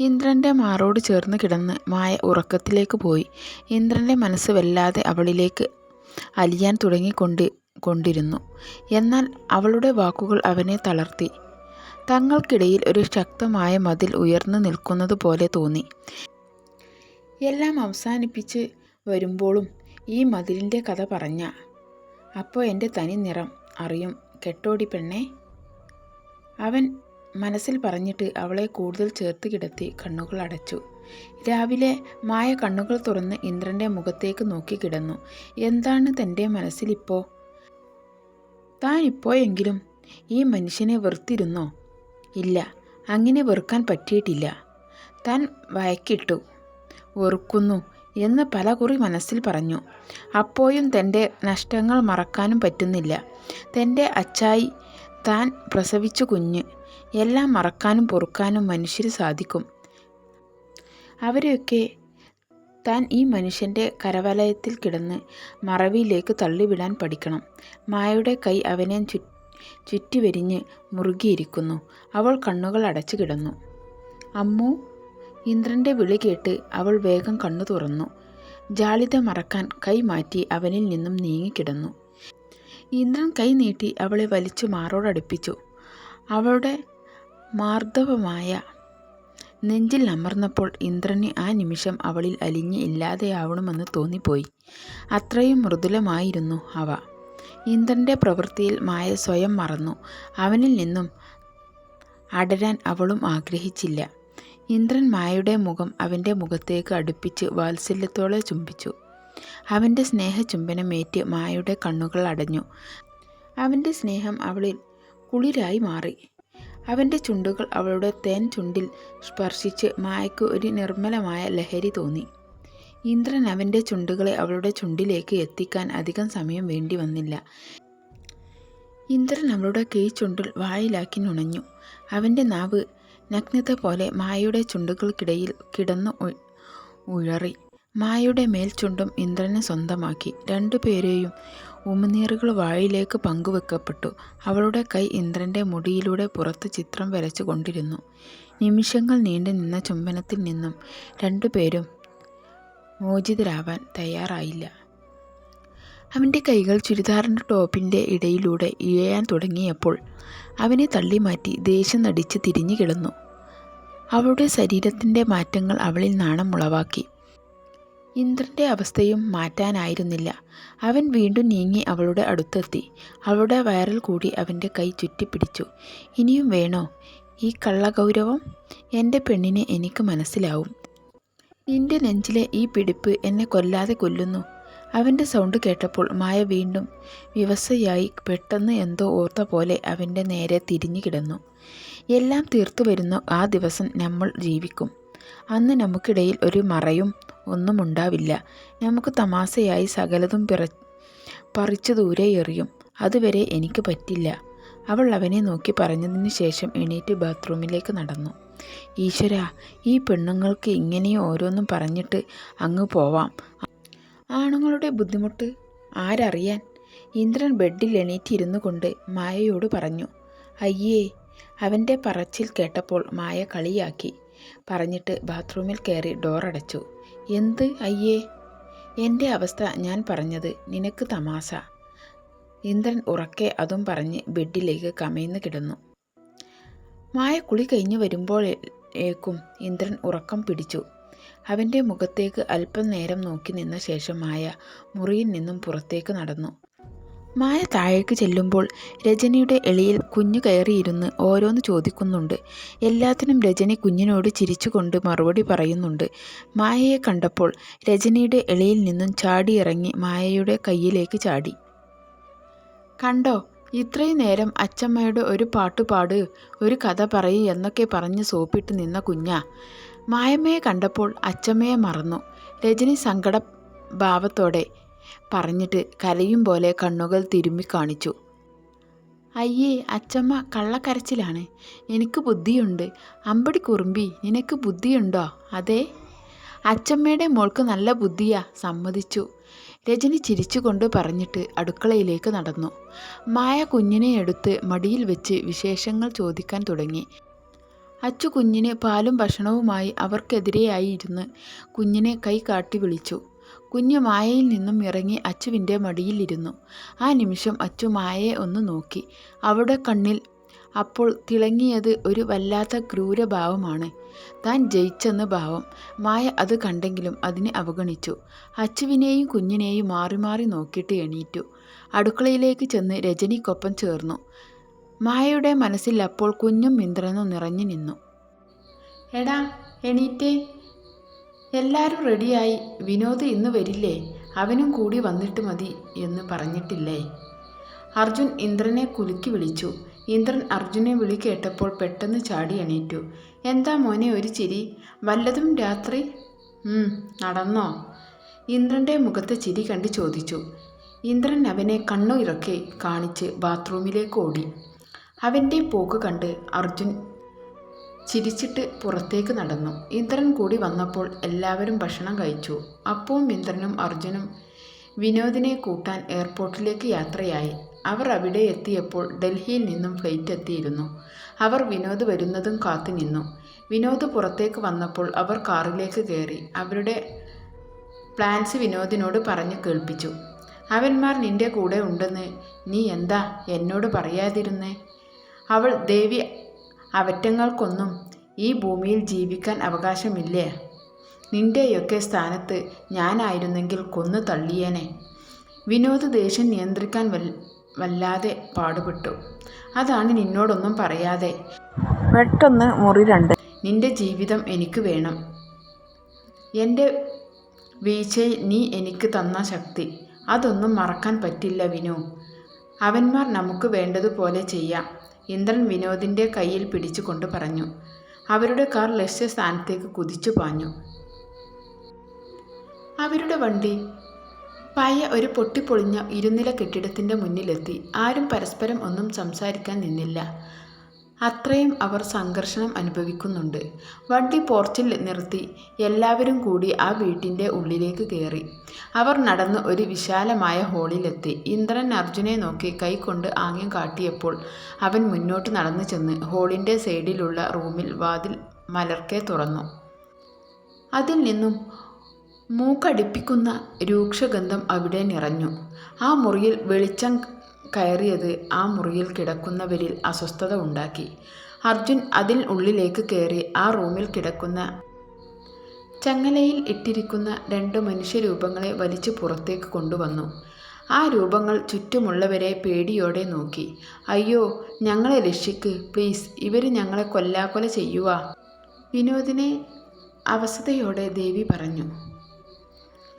ഇന്ദ്രന്റെ മാറോട് ചേർന്ന് കിടന്ന് മായ ഉറക്കത്തിലേക്ക് പോയി. ഇന്ദ്രന്റെ മനസ്സ് വല്ലാതെ അവളിലേക്ക് അലിയാൻ തുടങ്ങിക്കൊണ്ട് കൊണ്ടിരുന്നു. എന്നാൽ അവളുടെ വാക്കുകൾ അവനെ തളർത്തി. തങ്ങൾക്കിടയിൽ ഒരു ശക്തമായ മതിൽ ഉയർന്നു നിൽക്കുന്നത് പോലെ തോന്നി. എല്ലാം അവസാനിപ്പിച്ച് വരുമ്പോഴും ഈ മതിലിന്റെ കഥ പറഞ്ഞ അപ്പോൾ എന്റെ തനി നിറം അറിയും കെട്ടോടി പെണ്ണേ. അവൻ മനസ്സിൽ പറഞ്ഞിട്ട് അവളെ കൂടുതൽ ചേർത്ത് കിടത്തി കണ്ണുകൾ അടച്ചു. രാവിലെ മായ കണ്ണുകൾ തുറന്ന് ഇന്ദ്രന്റെ മുഖത്തേക്ക് നോക്കി കിടന്നു. എന്താണ് തന്റെ മനസ്സിലിപ്പോ? താൻ ഇപ്പോഴെങ്കിലും ഈ മനുഷ്യനെ വെറുത്തിരുന്നോ? ഇല്ല, അങ്ങനെ വെറുക്കാൻ പറ്റിയിട്ടില്ല. താൻ വയക്കിട്ടു വെറുക്കുന്നു എന്ന് പല കുറി മനസ്സിൽ പറഞ്ഞു. അപ്പോഴും തന്റെ നഷ്ടങ്ങൾ മറക്കാനും പറ്റുന്നില്ല. തന്റെ അച്ചായി, താൻ പ്രസവിച്ചു കുഞ്ഞ്, എല്ലാം മറക്കാനും പൊറുക്കാനും മനുഷ്യന് സാധിക്കും. അവരെയൊക്കെ താൻ ഈ മനുഷ്യന്റെ കരവലയത്തിൽ കിടന്ന് മറവിയിലേക്ക് തള്ളിവിടാൻ പഠിക്കണം. മായയുടെ കൈ അവനെ ചു ചുറ്റിവരിഞ്ഞ് മുറുകിയിരിക്കുന്നു. അവൾ കണ്ണുകൾ അടച്ചു കിടന്നു. അമ്മു ഇന്ദ്രന്റെ വിളി കേട്ട് അവൾ വേഗം കണ്ണു തുറന്നു. ജാളിത മറക്കാൻ കൈ മാറ്റി അവനിൽ നിന്നും നീങ്ങിക്കിടന്നു. ഇന്ദ്രൻ കൈ നീട്ടി അവളെ വലിച്ചു മാറോടടുപ്പിച്ചു. അവളുടെ മാർദ്ദവമായ നെഞ്ചിൽ അമർന്നപ്പോൾ ഇന്ദ്രന് ആ നിമിഷം അവളിൽ അലിഞ്ഞ് ഇല്ലാതെയാവണമെന്ന് തോന്നിപ്പോയി. അത്രയും മൃദുലമായിരുന്നു അവ. ഇന്ദ്രന്റെ പ്രവൃത്തിയിൽ മായ സ്വയം മറന്നു. അവനിൽ നിന്നും അടരാൻ അവളും ആഗ്രഹിച്ചില്ല. ഇന്ദ്രൻ മായയുടെ മുഖം അവന്റെ മുഖത്തേക്ക് അടുപ്പിച്ച് വാത്സല്യത്തോടെ ചുംബിച്ചു. അവന്റെ സ്നേഹചുംബനമേറ്റ് മായയുടെ കണ്ണുകൾ അടഞ്ഞു. അവന്റെ സ്നേഹം അവളിൽ കുളിരായി മാറി. അവന്റെ ചുണ്ടുകൾ അവളുടെ തേൻ ചുണ്ടിൽ സ്പർശിച്ച് മായയ്ക്ക് ഒരു നിർമ്മലമായ ലഹരി തോന്നി. ഇന്ദ്രൻ അവന്റെ ചുണ്ടുകളെ അവളുടെ ചുണ്ടിലേക്ക് എത്തിക്കാൻ അധികം സമയം വേണ്ടി വന്നില്ല ഇന്ദ്രൻ അവളുടെ കീഴ്ചുണ്ടിൽ വായിലാക്കി നുണഞ്ഞു. അവന്റെ നാവ് നഗ്നത പോലെ മായയുടെ ചുണ്ടുകൾക്കിടയിൽ കിടന്ന് ഉഴറി. മായയുടെ മേൽചുണ്ടും ഇന്ദ്രന് സ്വന്തമാക്കി. രണ്ടുപേരുടെയും ഉമിനീരുകൾ വായിലേക്ക് പങ്കുവെക്കപ്പെട്ടു. അവളുടെ കൈ ഇന്ദ്രന്റെ മുടിയിലൂടെ പുറത്ത് ചിത്രം വരച്ചു കൊണ്ടിരുന്നു. നിമിഷങ്ങൾ നീണ്ടുനിന്ന ചുംബനത്തിൽ നിന്നും രണ്ടുപേരും മോചിതരാവാൻ തയ്യാറായില്ല. അവന്റെ കൈകൾ ചുരിദാറിന്റെ ടോപ്പിന്റെ ഇടയിലൂടെ ഇഴയാൻ തുടങ്ങിയപ്പോൾ അവനെ തള്ളിമാറ്റി ദേഷ്യം നടിച്ച് തിരിഞ്ഞു കിടന്നു. അവളുടെ ശരീരത്തിന്റെ മാറ്റങ്ങൾ അവളിൽ നാണം ഉളവാക്കി. ഇന്ദ്രന്റെ അവസ്ഥയും മാറ്റാനായിരുന്നില്ല. അവൻ വീണ്ടും നീങ്ങി അവളുടെ അടുത്തെത്തി. അവളുടെ വയറിൽ കൂടി അവന്റെ കൈ ചുറ്റിപ്പിടിച്ചു. ഇനിയും വേണോ ഈ കള്ളഗൗരവം? എന്റെ പെണ്ണിനെ എനിക്ക് മനസ്സിലാവും. നിന്റെ നെഞ്ചിലെ ഈ പിടിപ്പ് എന്നെ കൊല്ലാതെ കൊല്ലുന്നു. അവന്റെ സൗണ്ട് കേട്ടപ്പോൾ മായ വീണ്ടും വിവശയായി പെട്ടെന്ന് എന്തോ ഓർത്ത പോലെ അവന്റെ നേരെ തിരിഞ്ഞു കിടന്നു. എല്ലാം തീർത്തു തീർത്തുവരുന്ന ആ ദിവസം നമ്മൾ ജീവിക്കും. അന്ന് നമുക്കിടയിൽ ഒരു മറയും ഒന്നുമുണ്ടാവില്ല. നമുക്ക് തമാശയായി സകലതും പിറ പറിച്ചു ദൂരെ എറിയും. അതുവരെ എനിക്ക് പറ്റില്ല. അവൾ അവനെ നോക്കി പറഞ്ഞതിന് ശേഷം എണീറ്റ് ബാത്റൂമിലേക്ക് നടന്നു. ഈശ്വര ഈ പെണ്ണുങ്ങൾക്ക് ഇങ്ങനെ ഓരോന്നും പറഞ്ഞിട്ട് അങ്ങ് പോവാം. ആണുങ്ങളുടെ ബുദ്ധിമുട്ട് ആരറിയാൻ? ഇന്ദ്രൻ ബെഡിൽ എണീറ്റിരുന്നു കൊണ്ട് മായയോട് പറഞ്ഞു. അയ്യേ. അവന്റെ പറച്ചിൽ കേട്ടപ്പോൾ മായ കളിയാക്കി പറഞ്ഞിട്ട് ബാത്റൂമിൽ കയറി ഡോറടച്ചു. എന്ത് അയ്യേ? എന്റെ അവസ്ഥ ഞാൻ പറഞ്ഞത് നിനക്ക് തമാശ. ഇന്ദ്രൻ ഉറക്കെ അതും പറഞ്ഞ് ബെഡിലേക്ക് കമഴ്ന്ന് കിടന്നു. മായ കുളി കഴിഞ്ഞു വരുമ്പോഴേക്കും ഇന്ദ്രൻ ഉറക്കം പിടിച്ചു. അവന്റെ മുഖത്തേക്ക് അല്പം നേരം നോക്കി നിന്ന ശേഷം മായ മുറിയിൽ നിന്നും പുറത്തേക്ക് നടന്നു. മായ താഴേക്ക് ചെല്ലുമ്പോൾ രജനിയുടെ എളിയിൽ കുഞ്ഞു കയറിയിരുന്ന് ഓരോന്ന് ചോദിക്കുന്നുണ്ട്. എല്ലാത്തിനും രജനി കുഞ്ഞിനോട് ചിരിച്ചുകൊണ്ട് മറുപടി പറയുന്നുണ്ട്. മായയെ കണ്ടപ്പോൾ രജനിയുടെ എളിയിൽ നിന്നും ചാടിയിറങ്ങി മായയുടെ കയ്യിലേക്ക് ചാടി. കണ്ടോ, ഇത്രയും നേരം അച്ചമ്മയോട് ഒരു പാട്ടുപാട് ഒരു കഥ പറയ് എന്നൊക്കെ പറഞ്ഞ് സോപ്പിട്ട് നിന്ന കുഞ്ഞ മായമ്മയെ കണ്ടപ്പോൾ അച്ചമ്മയെ മറന്നു. രജനി സങ്കടഭാവത്തോടെ പറഞ്ഞിട്ട് കരയും പോലെ കണ്ണുകൾ തിരുമ്മിക്കാണിച്ചു. അയ്യേ അച്ചമ്മ കള്ളക്കരച്ചിലാണ്. എനിക്ക് ബുദ്ധിയുണ്ട്. അമ്പടി കുറുമ്പി നിനക്ക് ബുദ്ധിയുണ്ടോ? അതെ അച്ചമ്മയുടെ മോൾക്ക് നല്ല ബുദ്ധിയാ സമ്മതിച്ചു. രജനി ചിരിച്ചുകൊണ്ട് പറഞ്ഞിട്ട് അടുക്കളയിലേക്ക് നടന്നു. മായ കുഞ്ഞിനെ എടുത്ത് മടിയിൽ വെച്ച് വിശേഷങ്ങൾ ചോദിക്കാൻ തുടങ്ങി. അച്ചു കുഞ്ഞിന് പാലും ഭക്ഷണവുമായി അവർക്കെതിരെയായി ഇരുന്ന് കുഞ്ഞിനെ കൈ കാട്ടി വിളിച്ചു കുഞ്ഞ് മായയിൽ നിന്നും ഇറങ്ങി അച്ചുവിന്റെ മടിയിലിരുന്നു. ആ നിമിഷം അച്ചു മായയെ ഒന്ന് നോക്കി. അവിടെ കണ്ണിൽ അപ്പോൾ തിളങ്ങിയത് ഒരു വല്ലാത്ത ക്രൂരഭാവമാണ്. താൻ ജയിച്ചെന്ന ഭാവം. മായ അത് കണ്ടെങ്കിലും അതിനെ അവഗണിച്ചു. അച്ചുവിനെയും കുഞ്ഞിനെയും മാറി മാറി നോക്കിയിട്ട് എണീറ്റു. അടുക്കളയിലേക്ക് ചെന്ന് രജനിക്കൊപ്പം ചേർന്നു. മായയുടെ മനസ്സിൽ അപ്പോൾ കുഞ്ഞും മിന്ത്രനും നിറഞ്ഞു നിന്നു. എടാ എണീറ്റേ. എല്ലാവരും റെഡിയായി. വിനോദ് ഇന്ന് വരില്ലേ? അവനും കൂടി വന്നിട്ട് മതി എന്ന് പറഞ്ഞിട്ടില്ലേ? അർജുൻ ഇന്ദ്രനെ കുലുക്കി വിളിച്ചു. ഇന്ദ്രൻ അർജുനെ വിളി കേട്ടപ്പോൾ പെട്ടെന്ന് ചാടി എണീറ്റു. എന്താ മോനെ ഒരു ചിരി? വല്ലതും രാത്രി? നടന്നോ? ഇന്ദ്രന്റെ മുഖത്തെ ചിരി കണ്ട് ചോദിച്ചു. ഇന്ദ്രൻ അവനെ കണ്ണു ഇറക്കി കാണിച്ച് ബാത്റൂമിലേക്ക് ഓടി. അവന്റെ പോക്ക് കണ്ട് അർജുൻ ചിരിച്ചിട്ട് പുറത്തേക്ക് നടന്നു. ഇന്ദ്രൻ കൂടി വന്നപ്പോൾ എല്ലാവരും ഭക്ഷണം കഴിച്ചു. അപ്പവും ഇന്ദ്രനും അർജുനും വിനോദിനെ കൂട്ടാൻ എയർപോർട്ടിലേക്ക് യാത്രയായി. അവർ അവിടെ എത്തിയപ്പോൾ ഡൽഹിയിൽ നിന്നും ഫ്ലൈറ്റ് എത്തിയിരുന്നു. അവർ വിനോദ് വരുന്നതും കാത്തു നിന്നു. വിനോദ് പുറത്തേക്ക് വന്നപ്പോൾ അവർ കാറിലേക്ക് കയറി. അവരുടെ പ്ലാൻസ് വിനോദിനോട് പറഞ്ഞു കേൾപ്പിച്ചു. അവന്മാർ നിന്റെ കൂടെ ഉണ്ടെന്ന്. നീ എന്താ എന്നോട് പറയാതിരുന്നേ? അവൾ ദേവി അവറ്റങ്ങൾക്കൊന്നും ഈ ഭൂമിയിൽ ജീവിക്കാൻ അവകാശമില്ലേ? നിന്റെയൊക്കെ സ്ഥാനത്ത് ഞാനായിരുന്നെങ്കിൽ കൊന്നു തള്ളിയേനെ. വിനോദ് ദേഷ്യം നിയന്ത്രിക്കാൻ വല്ലാതെ പാടുപെട്ടു. അതാണ് നിന്നോടൊന്നും പറയാതെ. പെട്ടെന്ന് മുറി രണ്ട്. നിന്റെ ജീവിതം എനിക്ക് വേണം. എന്റെ വീഴ്ചയിൽ നീ എനിക്ക് തന്ന ശക്തി. അതൊന്നും മറക്കാൻ പറ്റില്ല വിനു. അവന്മാർ നമുക്ക് വേണ്ടതുപോലെ ചെയ്യാം. ഇന്ദ്രൻ വിനോദിന്റെ കയ്യിൽ പിടിച്ചുകൊണ്ട് പറഞ്ഞു. അവരുടെ കാർ ലക്ഷ്യസ്ഥാനത്തേക്ക് കുതിച്ചു പാഞ്ഞു. അവരുടെ വണ്ടി. പയ്യ ഒരു പൊട്ടിപ്പൊളിഞ്ഞ ഇരുനില കെട്ടിടത്തിന്റെ മുന്നിലെത്തി. ആരും പരസ്പരം ഒന്നും സംസാരിക്കാൻ നിന്നില്ല. അത്രയും അവർ സംഘർഷണം അനുഭവിക്കുന്നുണ്ട്. വണ്ടി പോർച്ചിൽ നിർത്തി എല്ലാവരും കൂടി ആ വീട്ടിന്റെ ഉള്ളിലേക്ക് കയറി. അവർ നടന്ന് ഒരു വിശാലമായ ഹോളിലെത്തി. ഇന്ദ്രൻ അർജുനെ നോക്കി കൈകൊണ്ട് ആംഗ്യം കാട്ടിയപ്പോൾ അവൻ മുന്നോട്ട് നടന്നു ചെന്ന് ഹോളിന്റെ സൈഡിലുള്ള റൂമിൽ വാതിൽ മലർക്കെ തുറന്നു. അതിൽ നിന്നും മൂക്കടിപ്പിക്കുന്ന രൂക്ഷഗന്ധം അവിടെ നിറഞ്ഞു. ആ മുറിയിൽ വെളിച്ചം കയറിയത് ആ മുറിയിൽ കിടക്കുന്നവരിൽ അസ്വസ്ഥത ഉണ്ടാക്കി. അർജുൻ അതിൽ ഉള്ളിലേക്ക് കയറി ആ റൂമിൽ കിടക്കുന്ന ചങ്ങലയിൽ ഇട്ടിരിക്കുന്ന രണ്ട് മനുഷ്യരൂപങ്ങളെ വലിച്ചു പുറത്തേക്ക് കൊണ്ടുവന്നു. ആ രൂപങ്ങൾ ചുറ്റുമുള്ളവരെ പേടിയോടെ നോക്കി. അയ്യോ ഞങ്ങളെ രക്ഷിക്ക് പ്ലീസ്. ഇവർ ഞങ്ങളെ കൊല്ലാക്കൊല ചെയ്യുക വിനോദിനെ അവസ്ഥയോടെ ദേവി പറഞ്ഞു.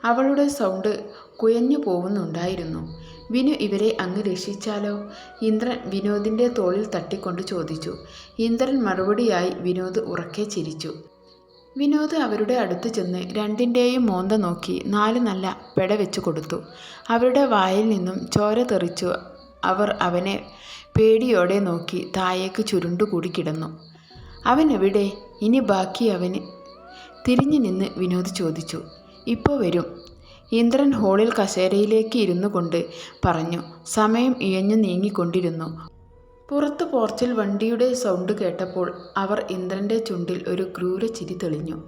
അവളുടെ സൗണ്ട് കുയഞ്ഞു പോകുന്നുണ്ടായിരുന്നു. വിനു ഇവരെ അങ്ങ് രക്ഷിച്ചാലോ? ഇന്ദ്രൻ വിനോദിന്റെ തോളിൽ തട്ടിക്കൊണ്ട് ചോദിച്ചു. ഇന്ദ്രൻ മറുപടിയായി വിനോദ് ഉറക്കെ ചിരിച്ചു. വിനോദ് അവരുടെ അടുത്ത് ചെന്ന് രണ്ടിന്റെയും മോന്ത നോക്കി നാല് നല്ല പെട വെച്ചു കൊടുത്തു. അവരുടെ വായിൽ നിന്നും ചോര തെറിച്ചു അവർ അവനെ പേടിയോടെ നോക്കി താഴേക്ക് ചുരുണ്ടുകൂടി കിടന്നു. അവൻ എവിടെ? ഇനി ബാക്കി അവന്? തിരിഞ്ഞു നിന്ന് വിനോദ് ചോദിച്ചു. ഇപ്പോൾ വരും. ഇന്ദ്രൻ ഹോളിൽ കസേരയിലേക്ക് ഇരുന്നു കൊണ്ട് പറഞ്ഞു സമയം ഇഴഞ്ഞു നീങ്ങിക്കൊണ്ടിരുന്നു. പുറത്ത് പോർച്ചിൽ വണ്ടിയുടെ സൗണ്ട് കേട്ടപ്പോൾ അവർ ഇന്ദ്രന്റെ ചുണ്ടിൽ ഒരു ക്രൂര ചിരി തെളിഞ്ഞു.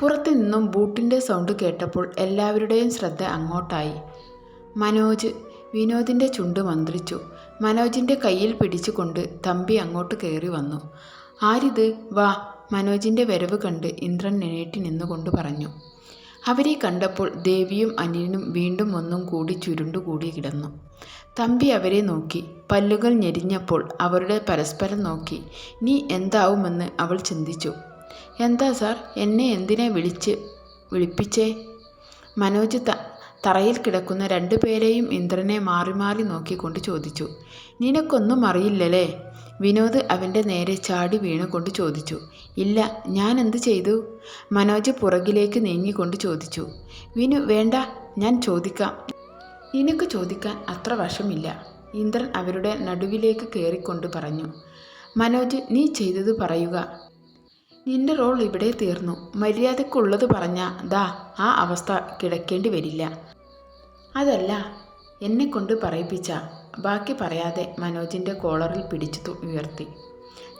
പുറത്തു നിന്നും ബൂട്ടിന്റെ സൗണ്ട് കേട്ടപ്പോൾ എല്ലാവരുടെയും ശ്രദ്ധ അങ്ങോട്ടായി. മനോജ് വിനോദിന്റെ ചുണ്ട് മന്ത്രിച്ചു. മനോജിന്റെ കയ്യിൽ പിടിച്ചുകൊണ്ട് തമ്പി അങ്ങോട്ട് കയറി വന്നു. ആരിത്? വാ. മനോജിന്റെ വരവ് കണ്ട് ഇന്ദ്രൻ നെനേറ്റി നിന്നുകൊണ്ട് പറഞ്ഞു. അവരെ കണ്ടപ്പോൾ ദേവിയും അനിയനും വീണ്ടും ഒന്നും കൂടി ചുരുണ്ടുകൂടി കിടന്നു. തമ്പി അവരെ നോക്കി. പല്ലുകൾ ഞെരിഞ്ഞപ്പോൾ അവരുടെ പരസ്പരം നോക്കി. നീ എന്താവുമെന്ന് അവൾ ചിന്തിച്ചു. എന്താ സാർ? എന്നെ എന്തിനെ വിളിച്ച് വിളിപ്പിച്ചേ? മനോജ് ത തറയിൽ കിടക്കുന്ന രണ്ടുപേരെയും ഇന്ദ്രനെ മാറി മാറി നോക്കിക്കൊണ്ട് ചോദിച്ചു. നിനക്കൊന്നും അറിയില്ലല്ലേ? വിനോദ് അവന്റെ നേരെ ചാടി വീണുകൊണ്ട് ചോദിച്ചു ഇല്ല ഞാൻ എന്ത് ചെയ്തു? മനോജ് പുറകിലേക്ക് നീങ്ങിക്കൊണ്ട് ചോദിച്ചു വിനു വേണ്ട ഞാൻ ചോദിക്കാം. നിനക്ക് ചോദിക്കാൻ അത്ര വശമില്ല ഇന്ദ്രൻ അവരുടെ നടുവിലേക്ക് കയറിക്കൊണ്ട് പറഞ്ഞു. മനോജ് നീ ചെയ്തത് പറയുക. നിന്റെ റോൾ ഇവിടെ തീർന്നു. മര്യാദക്കുള്ളത് പറഞ്ഞ ദാ ആ അവസ്ഥ കിടക്കേണ്ടി വരില്ല. അതല്ല എന്നെ കൊണ്ട് പറയിപ്പിച്ച. ബാക്കി പറയാതെ മനോജിന്റെ കോളറിൽ പിടിച്ചു ഉയർത്തി.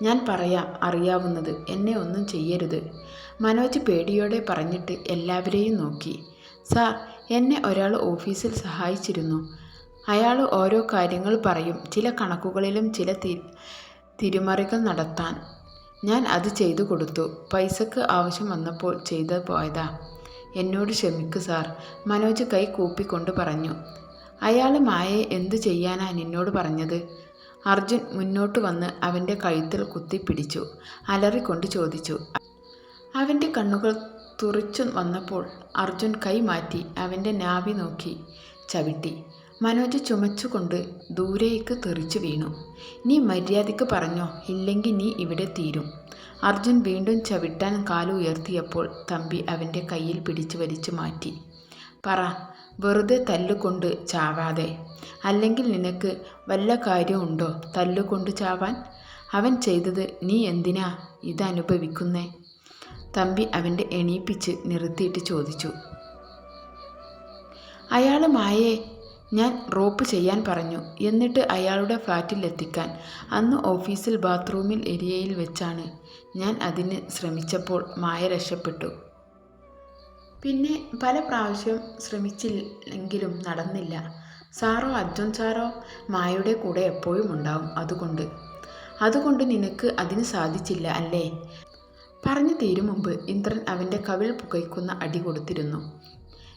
ഞാൻ പറയാം അറിയാവുന്നത് എന്നെ ഒന്നും ചെയ്യരുത് മനോജ് പേടിയോടെ പറഞ്ഞിട്ട് എല്ലാവരെയും നോക്കി. സാർ എന്നെ ഒരാൾ ഓഫീസിൽ സഹായിച്ചിരുന്നു. അയാൾ ഓരോ കാര്യങ്ങൾ പറയും ചില കണക്കുകളിലും ചില തി നടത്താൻ. ഞാൻ അത് ചെയ്തു കൊടുത്തു. പൈസക്ക് ആവശ്യം വന്നപ്പോൾ ചെയ്തു പോയതാ. എന്നോട് ക്ഷമിക്കു സാർ മനോജ് കൈ കൂപ്പിക്കൊണ്ട് പറഞ്ഞു. അയാൾ മായയെ എന്തു ചെയ്യാനാണ് നിന്നോട് പറഞ്ഞത്? അർജുൻ മുന്നോട്ട് വന്ന് അവന്റെ കഴുത്തിൽ കുത്തിപ്പിടിച്ചു അലറിക്കൊണ്ട് ചോദിച്ചു. അവന്റെ കണ്ണുകൾ തുറിച്ചു വന്നപ്പോൾ അർജുൻ കൈ മാറ്റി അവന്റെ നാവി നോക്കി ചവിട്ടി. മനോജ് ചുമച്ചുകൊണ്ട് ദൂരേക്ക് തെറിച്ചു വീണു. നീ മര്യാദയ്ക്ക് പറഞ്ഞോ ഇല്ലെങ്കിൽ നീ ഇവിടെ തീരും. അർജുൻ വീണ്ടും ചവിട്ടാൻ കാലുയർത്തിയപ്പോൾ തമ്പി അവന്റെ കയ്യിൽ പിടിച്ചു വലിച്ചു മാറ്റി. പറ വെറുതെ തല്ലുകൊണ്ട് ചാവാതെ. അല്ലെങ്കിൽ നിനക്ക് വല്ല കാര്യമുണ്ടോ തല്ലുകൊണ്ട് ചാവാൻ? അവൻ ചെയ്തത് നീ എന്തിനാ ഇതനുഭവിക്കുന്നേ തമ്പി അവന്റെ എണീപ്പിച്ച് നിർത്തിയിട്ട് ചോദിച്ചു. അയാൾ മായേ ഞാൻ റോപ്പ് ചെയ്യാൻ പറഞ്ഞു. എന്നിട്ട് അയാളുടെ ഫ്ലാറ്റിലെത്തിക്കാൻ അന്ന് ഓഫീസിൽ ബാത്റൂമിൽ ഏരിയയിൽ വെച്ചാണ്. ഞാൻ അതിന് ശ്രമിച്ചപ്പോൾ മായ രക്ഷപ്പെട്ടു. പിന്നെ പല പ്രാവശ്യം ശ്രമിച്ചില്ലെങ്കിലും നടന്നില്ല. സാറോ അർജുൻ സാറോ മായയുടെ കൂടെ എപ്പോഴും ഉണ്ടാവും അതുകൊണ്ട്. അതുകൊണ്ട് നിനക്ക് അതിന് സാധിച്ചില്ല അല്ലേ? പറഞ്ഞു തീരും മുമ്പ് ഇന്ദ്രൻ അവന്റെ കവിൾ പുകയ്ക്കുന്ന അടി കൊടുത്തിരുന്നു.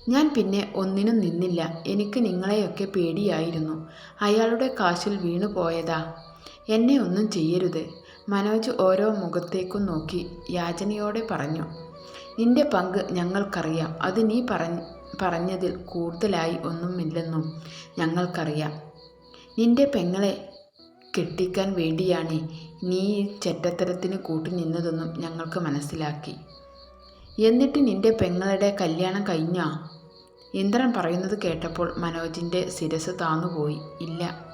ഞാൻ പിന്നെ ഒന്നിനും നിന്നില്ല. എനിക്ക് നിങ്ങളെയൊക്കെ പേടിയായിരുന്നു. അയാളുടെ കാശിൽ വീണു പോയതാ. എന്നെ ഒന്നും ചെയ്യരുത്. മനോജ് ഓരോ മുഖത്തേക്കും നോക്കി യാചനയോടെ പറഞ്ഞു. നിന്റെ പങ്ക് ഞങ്ങൾക്കറിയാം. അത് നീ പറഞ്ഞ പറഞ്ഞതിൽ കൂടുതലായി ഒന്നുമില്ലെന്നും ഞങ്ങൾക്കറിയാം. നിന്റെ പെങ്ങളെ കെട്ടിക്കാൻ വേണ്ടിയാണ് നീ ചെറ്റത്തരത്തിന് കൂട്ടുനിന്നതെന്നും ഞങ്ങൾക്ക് മനസ്സിലാക്കി. എന്നിട്ട് നിന്റെ പെങ്ങളുടെ കല്യാണം കഴിഞ്ഞാ? ഇന്ദ്രൻ പറയുന്നത് കേട്ടപ്പോൾ മനോജിന്റെ ശിരസ് താന്നുപോയി. ഇല്ല.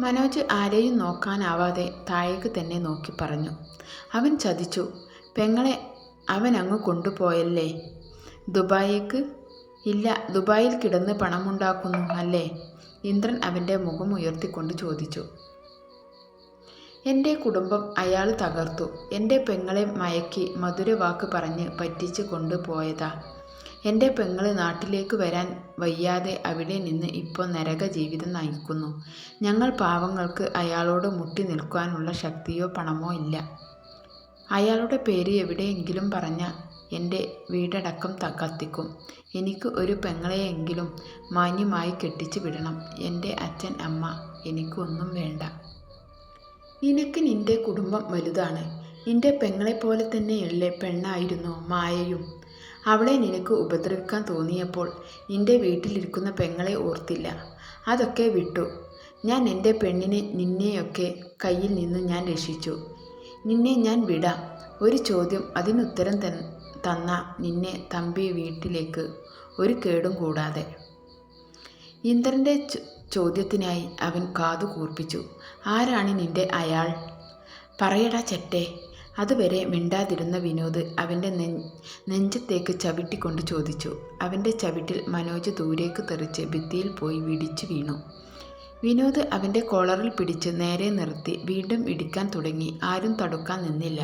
മനോജ് ആരെയും നോക്കാനാവാതെ താഴേക്ക് തന്നെ നോക്കി പറഞ്ഞു. അവൻ ചതിച്ചു. പെങ്ങളെ അവൻ അങ്ങ് കൊണ്ടുപോയല്ലേ? ദുബായിക്ക് ഇല്ല ദുബായിൽ കിടന്ന് പണമുണ്ടാക്കുന്നു അല്ലേ? ഇന്ദ്രൻ അവന്റെ മുഖം ഉയർത്തിക്കൊണ്ട് ചോദിച്ചു. എന്റെ കുടുംബം അയാൾ തകർത്തു. എന്റെ പെങ്ങളെ മയക്കി മധുരവാക്ക് പറഞ്ഞ് പറ്റിച്ച് കൊണ്ടുപോയതാ. എന്റെ പെങ്ങൾ നാട്ടിലേക്ക് വരാൻ വയ്യാതെ അവിടെ നിന്ന് ഇപ്പോൾ നരക ജീവിതം നയിക്കുന്നു. ഞങ്ങൾ പാവങ്ങൾക്ക് അയാളോട് മുട്ടി നിൽക്കാനുള്ള ശക്തിയോ പണമോ ഇല്ല. അയാളുടെ പേര് എവിടെയെങ്കിലും പറഞ്ഞ എന്റെ വീടടക്കം തകർത്തിക്കും. എനിക്ക് ഒരു പെങ്ങളെയെങ്കിലും മാന്യമായി കെട്ടിച്ചു വിടണം. എന്റെ അച്ഛൻ അമ്മ എനിക്കൊന്നും വേണ്ട. നിനക്ക് നിന്റെ കുടുംബം വലുതാണ്. നിന്റെ പെങ്ങളെപ്പോലെ തന്നെയുള്ള പെണ്ണായിരുന്നു മായയും. അവളെ നിനക്ക് ഉപദ്രവിക്കാൻ തോന്നിയപ്പോൾ നിന്റെ വീട്ടിലിരിക്കുന്ന പെങ്ങളെ ഓർത്തില്ല. അതൊക്കെ വിട്ടു. ഞാൻ എന്റെ പെണ്ണിനെ നിന്നെയൊക്കെ കയ്യിൽ നിന്ന് ഞാൻ രക്ഷിച്ചു. നിന്നെ ഞാൻ വിടാം. ഒരു ചോദ്യം അതിനുത്തരം തന്ന നിന്നെ തമ്പി വീട്ടിലേക്ക് ഒരു കേടും കൂടാതെ. ഇന്ദ്രന്റെ ചോദ്യത്തിനായി അവൻ കാതു കൂർപ്പിച്ചു. ആരാണ് നിന്റെ അയാൾ? പറയടാ ചെട്ടെ അതുവരെ മിണ്ടാതിരുന്ന വിനോദ് അവന്റെ നെഞ്ചത്തേക്ക് ചവിട്ടിക്കൊണ്ട് ചോദിച്ചു. അവന്റെ ചവിട്ടിൽ മനോജ് ദൂരേക്ക് തെറിച്ച് ഭിത്തിയിൽ പോയി വിടിച്ചു വീണു. വിനോദ് അവന്റെ കോളറിൽ പിടിച്ച് നേരെ നിർത്തി വീണ്ടും ഇടിക്കാൻ തുടങ്ങി. ആരും തടുക്കാൻ നിന്നില്ല.